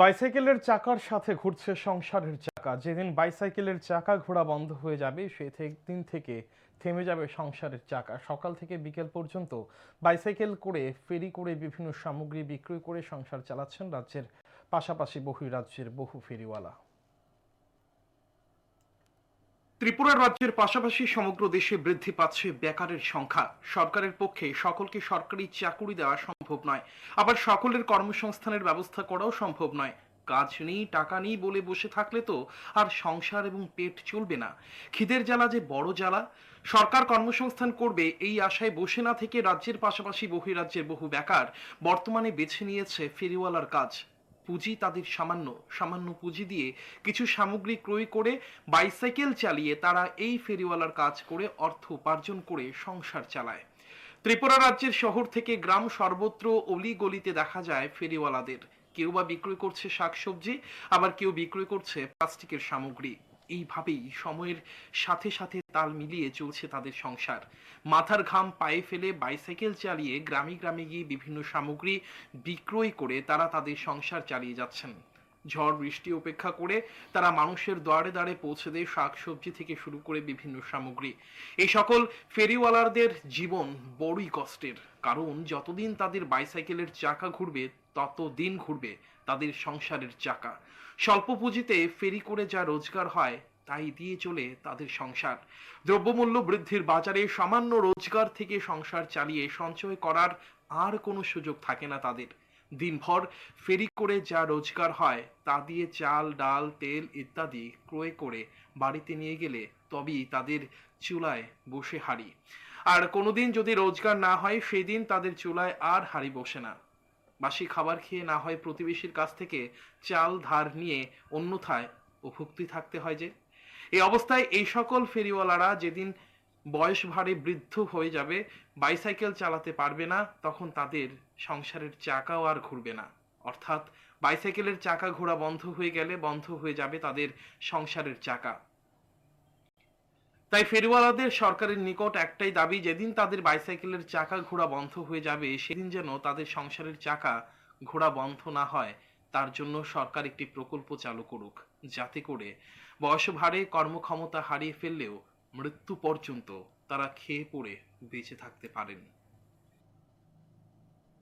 বাইসাইকেলের চাকার সাথে ঘুরছে সংসারের চাকা। যেদিন বাইসাইকেলের চাকা ঘোরা বন্ধ হয়ে যাবে, সে দিন থেকে থেমে যাবে সংসারের চাকা। সকাল থেকে বিকেল পর্যন্ত বাইসাইকেল করে, ফেরি করে বিভিন্ন সামগ্রী বিক্রয় করে সংসার চালাচ্ছেন রাজ্যের পাশাপাশি বহু রাজ্যের বহু ফেরিওয়ালা। ত্রিপুরা রাজ্যের পাশাপাশি সমগ্র দেশে বৃদ্ধি পাচ্ছে বেকারের সংখ্যা। সরকারের পক্ষে সকলকে সরকারি চাকুরি দেওয়া সম্ভব নয়। আবার সকলের কর্মসংস্থানের ব্যবস্থা করাও সম্ভব নয়। কাজ নেই, টাকা নেই বলে বসে থাকলে তো আর সংসার এবং পেট চলবে না। খিদের জ্বালা যে বড় জ্বালা। সরকার কর্মসংস্থান করবে এই আশায় বসে না থেকে রাজ্যের পাশাপাশি বহিরাজ্যের বহু বেকার বর্তমানে বেছে নিয়েছে ফেরিওয়ালার কাজ। পুঁজি তাদের সামান্য সামান্য পুঁজি দিয়ে কিছু সামগ্রী ক্রয় করে বাইসাইকেল চালিয়ে তারা এই ফেরিওয়ালার কাজ করে অর্থ উপার্জন করে সংসার চালায়। ত্রিপুরা রাজ্যের শহর থেকে গ্রাম সর্বত্র অলিগলিতে দেখা যায় ফেরিওয়ালাদের। কেউ বা বিক্রয় করছে শাকসবজি, আবার কেউ বিক্রয় করছে প্লাস্টিকের সামগ্রী। এইভাবেই সময়ের সাথে সাথে তাল মিলিয়ে চলছে তাদের সংসার। মাথার ঘাম পায়ে ফেলে বাইসাইকেল চালিয়ে গ্রামে গ্রামে গিয়ে বিভিন্ন সামগ্রী বিক্রয় করে তারা তাদের সংসার চালিয়ে যাচ্ছেন। ঝড়, বৃষ্টি উপেক্ষা করে তারা মানুষের দ্বারে দ্বারে পৌঁছে দেয় শাকসবজি থেকে শুরু করে বিভিন্ন সামগ্রী। এই সকল ফেরিওয়ালারদের জীবন বড়ই কষ্টের। কারণ যতদিন তাদের বাইসাইকেলের চাকা ঘুরবে, ততদিন ঘুরবে তাদের সংসারের চাকা। স্বল্প পুঁজিতে ফেরি করে যা রোজগার হয়, তাই দিয়ে চলে তাদের সংসার। দ্রব্যমূল্য বৃদ্ধির বাজারে সামান্য রোজগার থেকে সংসার চালিয়ে সঞ্চয় করার আর কোনো সুযোগ থাকে না তাদের। দিনভর ফেরি করে যা রোজগার হয়, তা দিয়ে চাল, ডাল, তেল ইত্যাদি ক্রয় করে বাড়িতে নিয়ে গেলে তবেই তাদের চুলায় বসে হারি আর কোনোদিন যদি রোজগার না হয়, সেদিন তাদের চুলায় আর হাড়ি বসে না। বাসি খাবার খেয়ে না হয় প্রতিবেশীর কাছ থেকে চাল, ধার নিয়ে অন্যথায় ও ভুক্তি থাকতে হয় যে। এই অবস্থায় এই সকল ফেরিওয়ালারা যেদিন বয়স ভারে বৃদ্ধ হয়ে যাবে বাইসাইকেল চালাতে পারবে না, তখন তাদের সংসারের চাকাও আর ঘুরবে না। অর্থাৎ বাইসাইকেলের চাকা ঘোরা বন্ধ হয়ে গেলে বন্ধ হয়ে যাবে তাদের সংসারের চাকা। তাই ফেরিওয়ালাদের সরকারের নিকট একটাই দাবি, যেদিন তাদের বাইসাইকেলের চাকা ঘোরা বন্ধ হয়ে যাবে, সেদিন যেন তাদের সংসারের চাকা ঘোরা বন্ধ না হয়। তার জন্য সরকার একটি প্রকল্প চালু করুক, যাতে করে বয়স ভারে কর্মক্ষমতা হারিয়ে ফেললেও মৃত্যু পর্যন্ত তারা খেয়ে পড়ে বেঁচে থাকতে পারেন।